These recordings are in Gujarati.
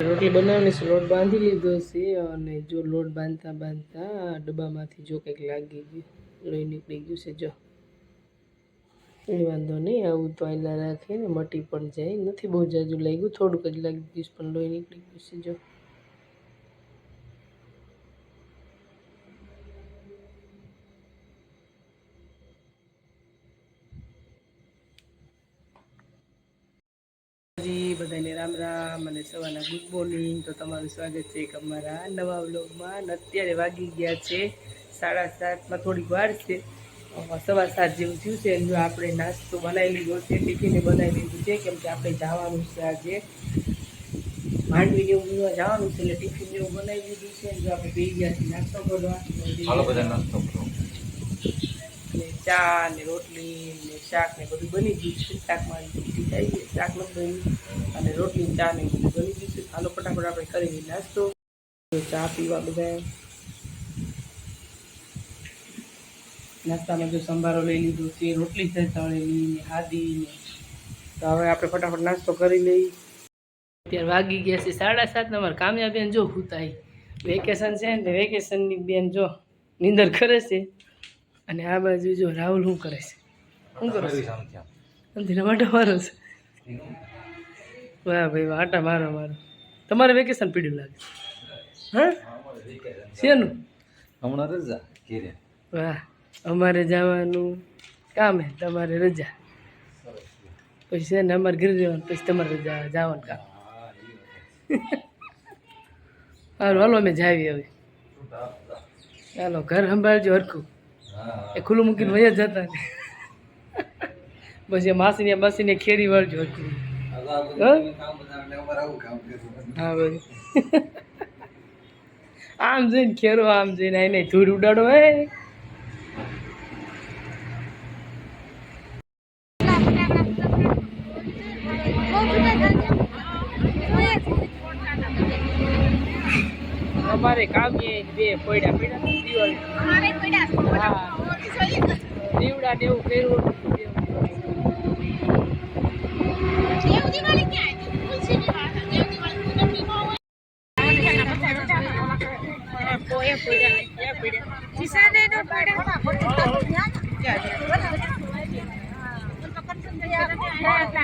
રોટલી બનાવવાની છે, લોટ બાંધી લીધો છે અને જો લોટ બાંધતા બાંધતા ડબ્બામાંથી જો કંઈક લાગી ગયું, લોહી નીકળી ગયું છે, જો. કંઈ વાંધો નહીં, આવું તો આયલા રાખે ને મટી પણ જાય, નથી બહુ જાજુ લાગ્યું, થોડુંક જ લાગી ગયું પણ લોહી નીકળી ગયું છે, જી. રામ અને સવારના ગુડ મોર્નિંગ. તો તમારું સ્વાગત છે એક અમારા નવા વ્લોગમાં. અત્યારે વાગી ગયા છે સાડા સાતમાં. થોડીક વાર છે. સવા સાત જેવું થયું છે. જો આપણે નાસ્તો બનાવી લીધો છે, ટિફિને બનાવી લીધું છે, કેમ કે આપણે જવાનું છે આજે. માંડવી જેવું એવું જવાનું છે, એટલે ટિફિન જેવું બનાવી લીધું છે. જો આપણે બે ગયા છીએ નાસ્તો કરવા. નાસ્તો કરો. ને ચા ને રોટલી ને શાક ને બધું બની ગયું છે. શાકમાં થઈ ગઈ. શાક નથી અને રોટલી ચા ને બધું બની ગયું છે. હાલો ફટાફટ આપણે કરી નાસ્તો. ચા પીવા બધા નાસ્તામાં જો સંભારો લઈ લીધો છે, રોટલી છે, તળેલી ને હાદી ને. તો હવે આપણે ફટાફટ નાસ્તો કરી લઈએ. અત્યારે વાગી ગયા છે સાડા સાત અમારે કામયા બેન જો હુતાઈ વેકેશન છે ને વેકેશનની બેન જો નિંદર કરે છે. અને આ બાજુ જો રાહુલ શું કરે છે? શું કરે છે? અંધીના માટે મારો છે. વાહ ભાઈ વાહ આટા મારો મારો. તમારે વેકેશન પીડ્યું લાગે હા? શેનું? હમણાં રજા ઘેરે. વાહ અમારે જવાનું કામ હે તમારે રજા. પછી છે ને અમારે ઘરે જવાનું પછી તમારે રજા જવાનું કામ. સારું હાલો અમે જાવી હવે. ચાલો ઘર સંભાળજો હરખું. એ ખુલ્લું મૂકીને વયા જતા ને. પછી માસીને માસીને ખેરી વાળજો હા? બધું આમ જઈને ખેરો આમ જઈને આઈને ધૂળ ઉડાડો હે. અમારે કામીએ બે પડ્યા પડ્યા દિવાળી. હા. દીવડા ને એવું કર્યું હાલો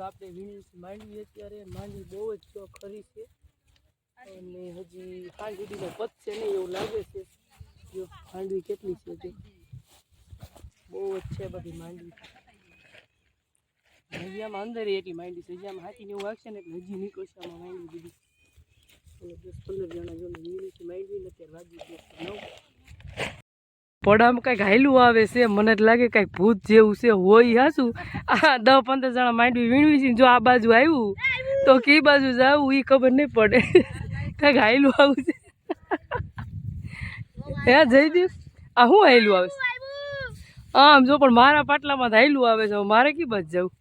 જો આપણે વીણી માંડવી અત્યારે માંડવી બહુ જ જો ખરી છે. અને હજી પાંચ સુધીનો પતશે નહીં એવું લાગે છે જો માંડવી કેટલી છે જો. બહુ જ છે બધી માંડવી. હજી અંદર એટલી માંડવી છે હજી આમાં હાથીને એવું વાગશે ને એટલે હજી નીકળશે આમાં માંડવી દીધી દસ પંદર જણા જો વીણી છે માંડવી ને અત્યારે વાગી ગયો પડામાં કાંઈક હાયલું આવે છે, મને જ લાગે કાંઈક ભૂત જેવું છે, હોય હાશું આ દસ પંદર જણા માંડવી વીણવી છે જો આ બાજુ આવ્યું તો કઈ બાજુ જવું એ ખબર નહીં પડે. કાંઈક હાયલું આવું છે. હે દઉં આ શું હાયલું આવે આમ જો, પણ મારા પાટલામાં હાયલું આવે છે મારે કી બાજુ જવું?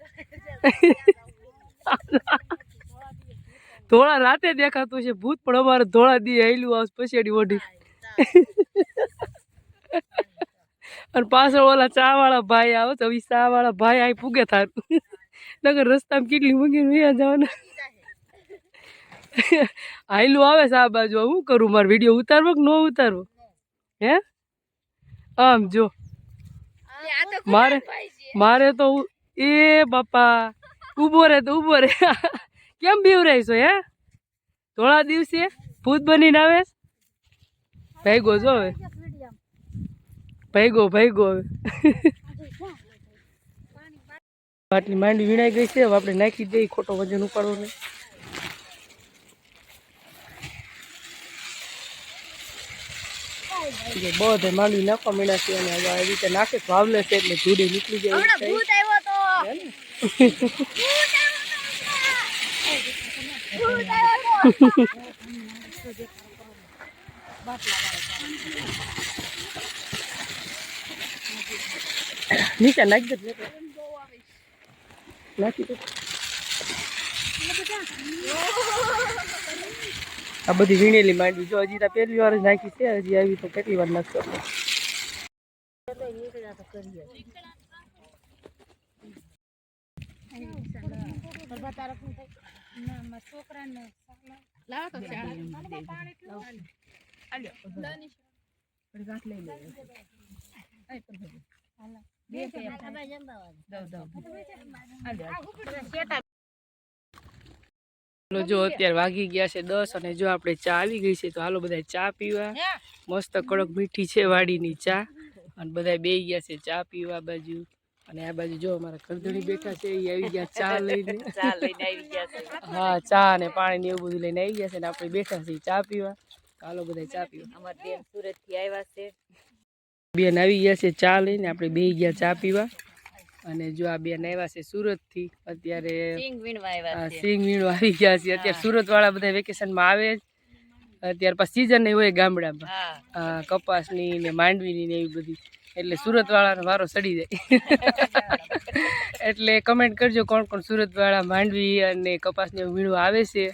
ધોળા રાતે દેખાતું છે, ભૂત પણ અમારે ધોળા દી હાયલું આવશે, પછેડી ઓઢી અને પાછળ ઓલા ચા વાળા ભાઈ આવે તો ચા વાળા ભાઈ અહીં પૂગે થારું નગર રસ્તામાં કેટલી મૂકીને વયા જવાના. હાયલું આવે છે આ બાજુ, હું કરું મારે વીડિયો ઉતારવો કે ન ઉતારવો? હે? આમ જો. મારે મારે તો એ બાપા, ઊભો રે તો ઊભો રે. કેમ બીવરાય છો હે? થોડા દિવસે ભૂત બનીને આવે ભાઈ ગોજો હવે. ભાઈગો ભાઈગો હવે. આટલી માંડવી વીણાઈ ગઈ છે હવે આપણે નાખી દઈએ ખોટો વજન ઉપાડો ને બધે માંડવી નાખવા માંડ્યા છે અને આવી રીતે નાખે તો આવલે છે એટલે ધૂળી નીકળી જાય એવું થાય. હે ને? નીચે નાખી દે. નાખી આ બધી વીણેલી માંડવી જો હજી તો પહેલી વાર જ નાખી છે, હજી આવી તો કેટલી વાર નાખશો હાલો જો અત્યારે વાગી ગયા છે દસ અને જો આપણે ચા આવી ગઈ છે તો હાલો બધા ચા પીવા. મસ્ત કડક મીઠી છે વાડીની ચા. અને બધા બે ગયા છે ચા પીવા બાજુ. અને આ બાજુ જો અમારા કરધણી બેઠા છે એ આવી ગયા ચા લઈને. ચા લઈને આવી ગયા છે. હા ચા અને પાણી ને એવું બધું લઈને આવી ગયા છે ને આપણે બેઠા છીએ ચા પીવા. તો હાલો બધા ચા પીવા. અમારે બેન સુરતથી આવ્યા છે. બેન આવી ગયા છે ચા લઈને આપણે બે ગયા ચા પીવા. અને જો આ બેન આવ્યા છે સુરતથી અત્યારે સિંગ વીણવા આવી ગયા છે. અત્યારે સુરત વાળા બધા વેકેશનમાં આવે જ. અત્યારે પછી સીઝન નહીં હોય ગામડામાં. કપાસની ને માંડવીની ને એવી બધી. એટલે સુરત વાળાનો વારો સડી જાય. એટલે કમેન્ટ કરજો કોણ કોણ સુરત વાળા માંડવી અને કપાસને ને વીણવા આવે છે.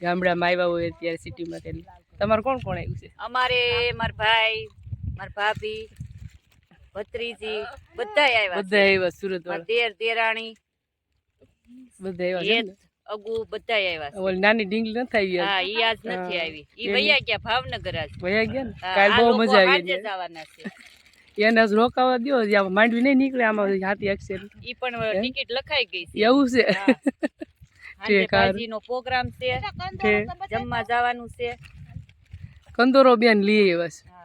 ગામડામાં આવ્યા હોય અત્યારે સિટીમાં એટલે તમારે કોણ કોણ આવ્યું છે? અમારે માર ભાઈ માર ભાભી ભત્રીજી બધા આવ્યા બધા આવ્યા સુરત દેર દેરાણી બધા આવ્યા? અગુ બધા આવ્યા ઓલ નાની ઢીંગલી નથી આવી હા ઈ આજ નથી આવી. ઈ એની- ગયા ભાવનગર આજ. વયા ગયા ને? કાલ બહુ મજા આવી હાંજે એને. જ છે. એને આજ રોકાવા દો જ્યાં માંડવી નહીં નીકળે આમાં હાથી એક્સેલ ઈ પણ ટિકિટ લખાઈ ગઈ છે. એવું છે? પ્રોગ્રામ છે. જમવા જવાનું છે. કંદોરો બેન લઈ આવ્યા છે.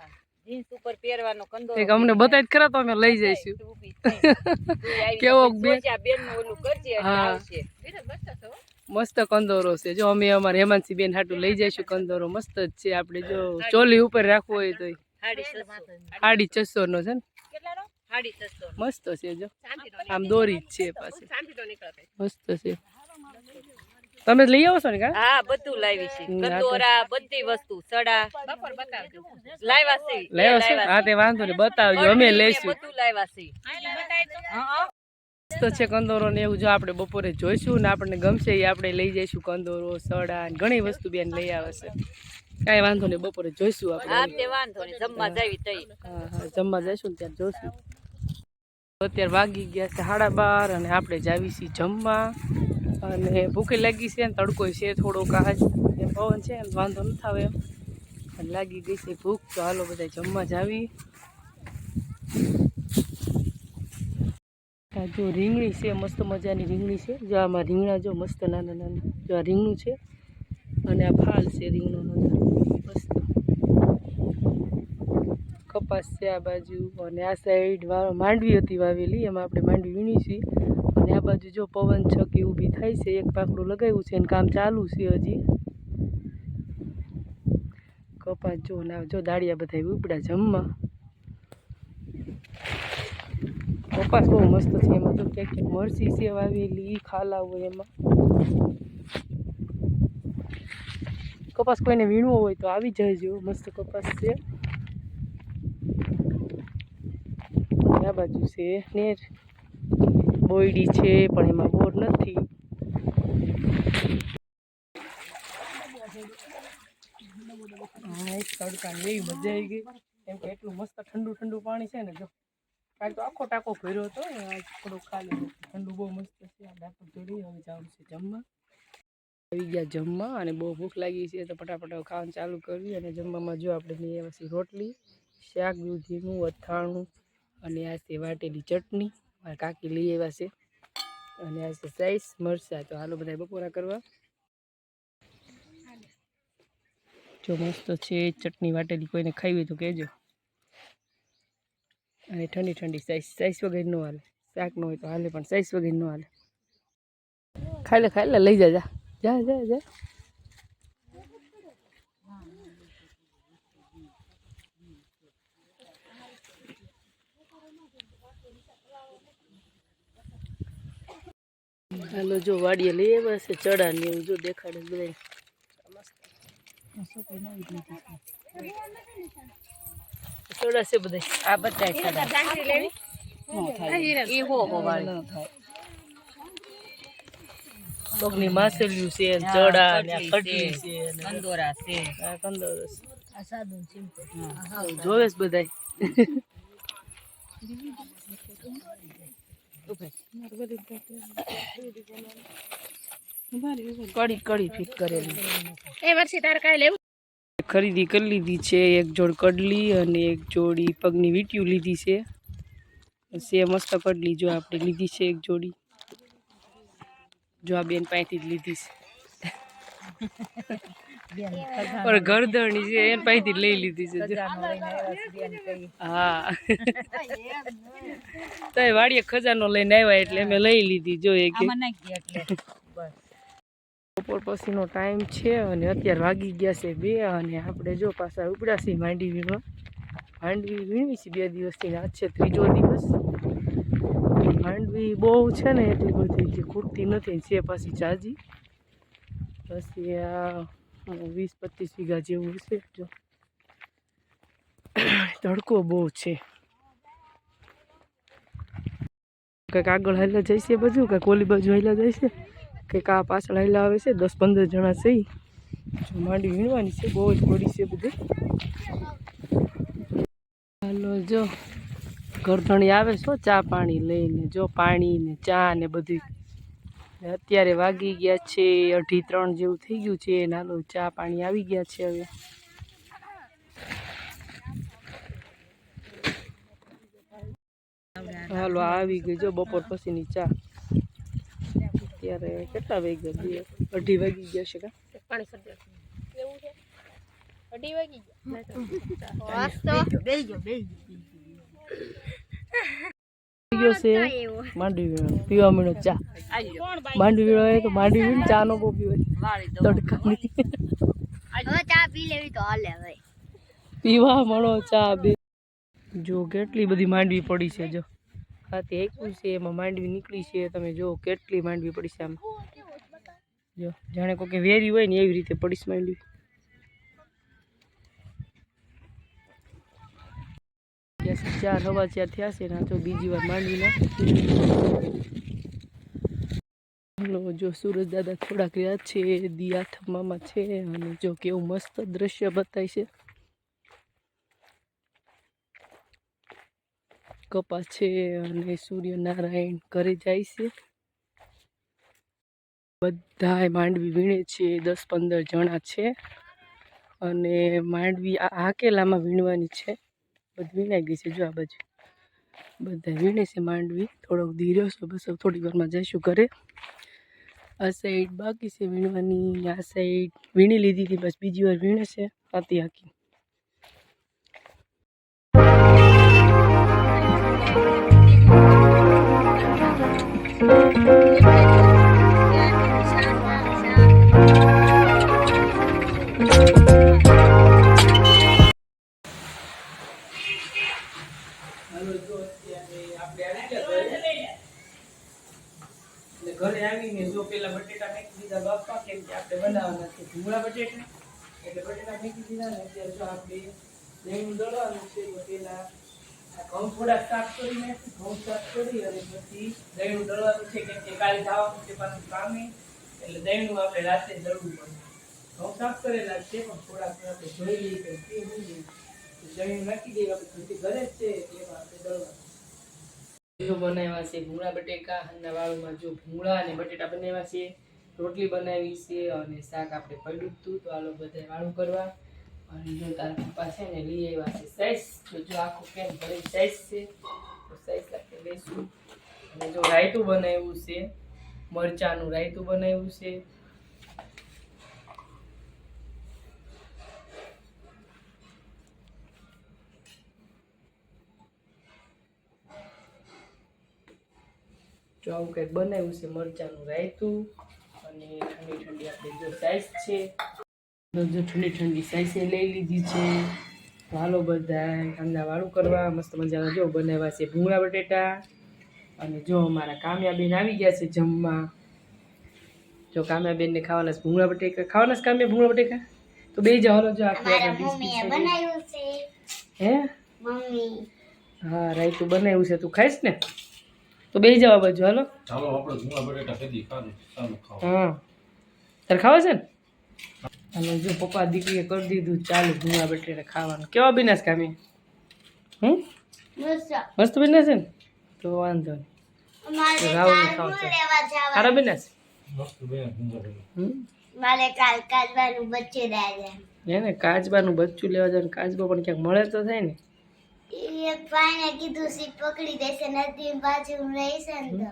જીન્સ ઉપર પહેરવાનો કંદો એક અમને બતાવી ખરા તો અમે લઈ જઈશું. કેવો બેન? બેનનું ઓલું કરજે હા. આવશે. મસ્ત કંદોરો છે. જો અમે અમારે હેમાંસી બેન હાટું લઈ જઈશું કંદોરો. મસ્ત જ છે આપણે જો ચોલી ઉપર રાખવો હોય તો સાડી છસો. નો છે ને? મસ્ત છે જો. આમ દોરી જ છે પાછી મસ્ત છે. તમે લઈ આવો છો ને કા? હા બધું લાવી છે. કંદોરા બધી વસ્તુ સડા. લાવ્યા છે. લાવ્યા છે? હા તે વાંધો નહીં બતાવજો અમે લઈશું. બધું લાવ્યા છે. હા, મસ્ત છે કંદોરો ને એવું જો આપણે બપોરે જોઈશું ને આપણને ગમશે એ આપણે લઈ જઈશું કંદોરો સડા ને ઘણી વસ્તુ બેન લઈ આવે છે. કાંઈ વાંધો નહીં બપોરે જોઈશું હા આપણે તે વાંધો નહીં જમવા જાવી તઈ. હા હા જમવા જઈશું ને ત્યારે જોઈશું અત્યારે વાગી ગયા છે સાડા બાર અને આપણે જાવી છીએ જમવા. અને ભૂખે લાગી છે ને તડકો છે થોડોક કાચ એ પવન છે એમ વાંધો નથી આવે એમ. લાગી ગઈ છે ભૂખ, તો હાલો બધા જમવા જાવી. આ જો રીંગણી છે, મસ્ત મજાની રીંગણી છે. જો આમાં રીંગણા જો મસ્ત નાના નાના, જો આ રીંગણું છે. અને આ ફાલ છે રીંગણોનો મસ્ત કપાસ છે આ બાજુ અને આ સાઈડ માંડવી હતી વાવેલી, એમાં આપણે માંડવી વીણી છે અને આ બાજુ જો પવન છકી ઊભી થાય છે, એક પાકડું લગાવ્યું છે અને કામ ચાલુ છે હજી. કપાસ જો ના જો દાળિયા બધા ઉપડા જમવા. કપાસ બહુ મસ્ત છે, એમાં તો ક્યાંક ક્યાંક મરસી છે વાવેલી એ ખાલા હોય એમાં. કપાસ કોઈને વીણવો હોય તો આવી જજો, મસ્ત કપાસ છે. અને આ બાજુ છે નેર બોયડી છે, પણ એમાં બોર નથી. એવી મજા આવી ગઈ. કેમ કે એટલું મસ્ત ઠંડુ ઠંડુ પાણી છે ને, જો. કાલ તો આખો ટાંકો ભર્યો હતો આજ થોડું ખાલી ઠંડુ બહુ મસ્ત છે. હવે જવાનું છે જમવા. આવી ગયા જમવા અને બહુ ભૂખ લાગી છે, તો ફટાફટ ખાવાનું ચાલુ કરવી અને જમવામાં જો આપણે રોટલી, શાક, દૂધીનું, અથાણું અને આ છે વાટેલી ચટણી, મારા કાકી લઈ આવ્યા છે. અને આ છે સાઈસ મરચા. તો હાલો બધા બપોરા કરવા. જો મસ્ત છે ચટણી વાટેલી, કોઈને ખાવી હોય તો કહેજો. અને ઠંડી ઠંડી સાઈસ સાઈસ વગર ન હાલે. શાક ન હોય તો હાલે, પણ સાઈસ વગર ન હાલે. ખાઈ લે ખાઈ લે, લઈ જા જા. જા જા જા. હાલો જો વાડીએ લઈ આવ્યા છે ચડા ને એવું જો દેખાડે બધા. ચડા છે બધા. આ બધા ઈ હો હો વાળી. પગની માસેલિયું છે ને ચડા ને આ કટલી કટલી છે ને. કંદોરા છે. આ કંદોરસ જોવે છે કડી કડી ફિટ કરેલી. એ વર્ષે તારે કાંઈ લેવું? ખરીદી કરી લીધી છે એક જોડ કડલી અને એક જોડી પગની વીંટીયું લીધી છે. સે મસ્ત કડલી જો આપણે લીધી છે એક જોડી. જો આ બેન પાસેથી જ લીધી છે. પણ ગરદણી છે એને પાસેથી લઈ લીધી છે હા. તો એ વાડીએ ખજાનો લઈને આવ્યા એટલે અમે લઈ લીધી જો એક એક. આમાં નાખી બપોર પછીનો ટાઈમ છે અને અત્યારે વાગી ગયા છે બે અને આપણે જો પાછા ઉપડાશી માંડવીમાં. માંડવી વીણવી છે બે દિવસથી ને આજ છે ત્રીજો દિવસ. માંડવી બહુ છે ને એટલી બધી જે ખૂટતી નથી છે પાછી ચાજી. પછી આ વીસ પચીસ વીઘા જેવું છે જો. તડકો બહુ છે. કંઈક આગળ હાલ્યા જાય છે બધું, કંઈક ઓલી બાજુ હાલ્યા જાય છે. કંઈક આ પાછળ હાલ્યા આવે છે દસ પંદર જણા છે જો માંડી વીણવાની છે, બહુ જ પડી છે બધું. હાલો જો ગરધણી આવે છો ચા પાણી લઈને, જો પાણી ને ચા ને બધું. અત્યારે વાગી ગયા છે અઢી ત્રણ જેવું થઈ ગયું છે. નાલો ચા પાણી આવી ગયા છે હવે. હાલો આવી ગઈ જો બપોર પછીની ચા. અત્યારે કેટલા વાગ્યા બે? અઢી વાગી ગયા છે કા? ગયો. છે. માંડવી વીણો. પીવા મીણો ચા. માંડવી વીણો હોય તો માંડવી વીણ ચા નો બહુ તડકાની હવે ચા પી લેવી તો હાલે હવે. પીવા મળો ચા બે. જો કેટલી બધી માંડવી પડી છે જો. ખાતે એકું છે એમાં માંડવી નીકળી છે. તમે જો કેટલી માંડવી પડી છે આમ. જો જાણે કોઈ વેરી હોય ને એવી રીતે પડીશ માંડવી. સુધી ચાર હવા ચાર થયા છે ને તો બીજી વાર માંડવી નાખી હલો જો સુરજ દાદા થોડાક રહ્યા છે, દિયા આઠમામાં છે અને જો કેવું મસ્ત દ્રશ્ય બતાય છે. કપા છે અને સૂર્યનારાયણ ઘરે જાય છે. બધાય માંડવી વીણે છે, દસ પંદર જણા છે. અને માંડવી આ હાકેલામાં વીણવાની છે. બધી વીણાઈ ગઈ છે, જો આ બાજુ. બધા વીણે છે માંડવી. થોડોક ધીર્યો છે, બસ હવે થોડી વારમાં જઈશું ઘરે. આ સાઈડ બાકી છે વીણવાની, આ સાઈડ વીણી લીધી હતી, બસ બીજી વાર વીણે છે. હાથી હાકી. ઘરે જો પેલા બટેટા મેકી દીધા બાપા કેમ કે આપણે બનાવવાના છે. ભૂંગળા બટેટા. એટલે બટેટા મેકી દીધા ને અત્યારે જો આપણે દહીં દળવાનું છે, તો પેલા ઘઉં થોડાક સાફ કરી નાખી ઘઉં સાફ કરી અને પછી દહીંનું દળવાનું છે, કેમ કે કાલે જવાનું છે પાછું કામે. એટલે દહીંનું આપણે રાતે દળવું પડે. ઘઉં સાફ કરેલા છે, પણ થોડાક આપણે જોઈ લઈએ કે દહીં નાખી દઈએ આપણે ઘરે જ છે એમાં આપણે દળવાનું જો બનાવ્યા છે ભૂંગળા બટેકા અને વાળુમાં જો ભૂંગળા અને બટેટા બનાવ્યા છે, રોટલી બનાવી છે અને શાક આપણે પડ્યું હતું, તો આલો બધા વાળું કરવા. અને જો તારા પપ્પા છે ને લઈ આવ્યા છે સાઈઝ તો જો આખું કેમ ભરેલી સાઈઝ છે, તો સાઈઝ આપણે લઈશું અને જો રાયતું બનાવ્યું છે, મરચાંનું રાયતું બનાવ્યું છે જો આવું કંઈક બનાવ્યું છે મરચાંનું રાયતું અને ઠંડી ઠંડી આપણે જો સાઈઝ છે જો ઠંડી ઠંડી સાઈઝે લઈ લીધી છે. હાલો બધા કાંદા વાળું કરવા મસ્ત મજાના જો બનાવ્યા છે ભૂંગળા બટેટા. અને જો અમારા કામ્યાબેન આવી ગયા છે જમવા. જો કામ્યાબેનને ખાવાના ભૂંગળા બટેકા. ખાવાના છે કામ્યા ભૂંગળા બટેકા? તો બે જવાનો જો આખી આપણે હે? મમ્મી. હા રાયતું બનાવ્યું છે. તું ખાઈશ ને? તો બે જવા બાજુ હાલો. ચાલો આપણે ભૂંગળા બટેટા કદી ખાધું ચાલો ખાવ હા. તારે ખાવા છે ને? અને જો પપ્પા દીકરીએ કરી દીધું ચાલુ ભૂંગળા બટેટા ખાવાનું. કેવા બિનાશ કામી હમ? મસ્ત. બિનાશ છે ને? તો વાંધો નહીં. કાલ ખાવું. લેવા સારા બિનાશ મસ્ત બે ભૂંગળા બટેટા. હમ? મારે કાલ કાચબાનું બચ્ચે દાદા એને કાચબાનું બચ્ચું લેવા જવાનું કાચબા પણ ક્યાંક મળે તો થાય ને. એક ભાઈને કીધું સીટ પકડી દેશે નદી બાજુ રહીશે ને તો.